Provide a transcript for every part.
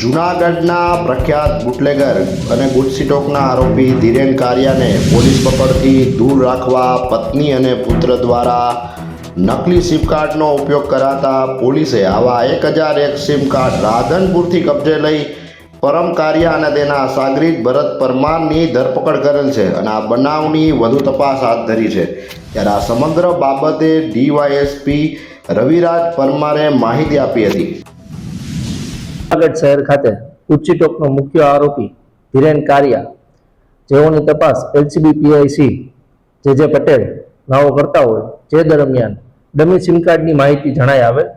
જૂનાગઢના પ્રખ્યાત બુટલેગર અને ગુજસીટોકના આરોપી ધીરેન કારિયાને પોલીસ પકડથી દૂર રાખવા પત્ની અને પુત્ર દ્વારા નકલી સિમ કાર્ડનો ઉપયોગ કરાતા પોલીસે આવા એક હજાર એક સિમ કાર્ડ રાધનપુરથી કબજે લઈ પરમ કારિયા અને તેના સાગરીત ભરત પરમારની ધરપકડ કરેલ છે અને આ બનાવની વધુ તપાસ હાથ ધરી છે. ત્યારે આ સમગ્ર બાબતે ડીવાયએસપી રવિરાજ પરમારે માહિતી આપી હતી. જૂનાગઢ શહેર ખાતે ઉચ્ચીટોકનો મુખ્ય આરોપી ધીરેન કારિયા, જેઓની તપાસ એલસીબી પીઆઈસી જે જે પટેલ, નાઓ કરતા હોય જે દરમિયાન ડમી સિમ કાર્ડની માહિતી જણાઈ આવેલ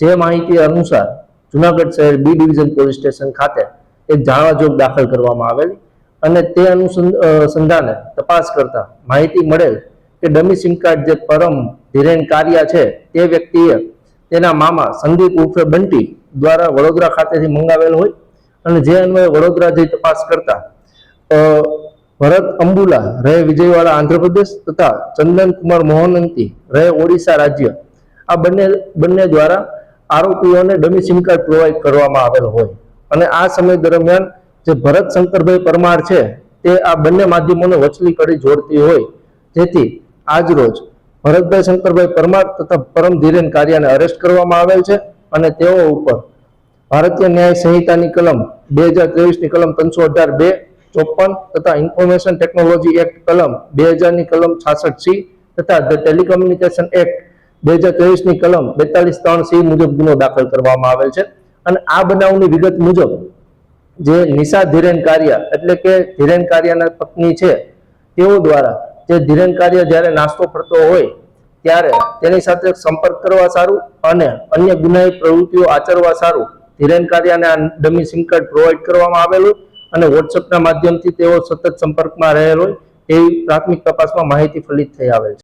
જે માહિતી અનુસાર જૂનાગઢ શહેર બી ડિવિઝન પોલીસ સ્ટેશન ખાતે એક જાણવાજોગ દાખલ કરવામાં આવેલી અને તે અનુસંધાને તપાસ કરતા માહિતી મળેલ કે ડમી સિમ કાર્ડ જે પરમ ધીરેન કારિયા છે તે વ્યક્તિએ તેના મામા સંદીપ ઉર્ફે બંટી દ્વારા વડોદરા ખાતેથી મંગાવેલ હોય અને જે અન્વયે વડોદરા જઈ તપાસ કરતા ભરત અંબુલા રહે વિજયવાડા, આંધ્રપ્રદેશ તથા ચંદનકુમાર મોહનંતી રહે ઓડિશા રાજ્ય. આ બંને બંને દ્વારા આરોપીઓને ડમી સિમ કાર્ડ પ્રોવાઈડ કરવામાં આવેલ હોય. અને આ સમય દરમિયાન જે ભરત શંકરભાઈ પરમાર છે, તે આ બંને માધ્યમોને વચલી કડી જોડતી હોય, જેથી આજરોજ ભરતભાઈ શંકરભાઈ પરમાર તથા પરમ ધીરેન કાર્યને અરેસ્ટ કરવામાં આવેલ છે અને તેઓ ઉપર ભારતીય ન્યાય સંહિતાની કલમ બે હજાર ત્રેવીસની કલમ ત્રણસો અઢાર બે ચોપન તથા ઇન્ફોર્મેશન ટેકનોલોજી એક્ટ કલમ બે હજારની કલમ છાસઠ સી તથા ધ ટેલિકમ્યુનિકેશન એક્ટ બે હજાર ત્રેવીસની કલમ બેતાલીસ ત્રણ સી મુજબ ગુનો દાખલ કરવામાં આવેલ છે. અને આ બનાવની વિગત મુજબ જે નિશા ધીરેન કારિયા એટલે કે ધીરેન કારિયાના પત્ની છે, તેઓ દ્વારા જે ધીરેન કારિયા જ્યારે નાસ્તો ફરતો હોય, ત્યારે તેની સાથે સંપર્ક કરવા સારું અને અન્ય ગુનાહી પ્રવૃત્તિઓ આચરવા સારું. ધીરેન આ ડમી સિમ કાર્ડ પ્રોવાઈડ કરવામાં આવેલું અને વોટ્સઅપના માધ્યમથી તેઓ સતત સંપર્કમાં રહેલ હોય, એવી પ્રાથમિક તપાસમાં માહિતી ફલિત થઈ આવેલ છે.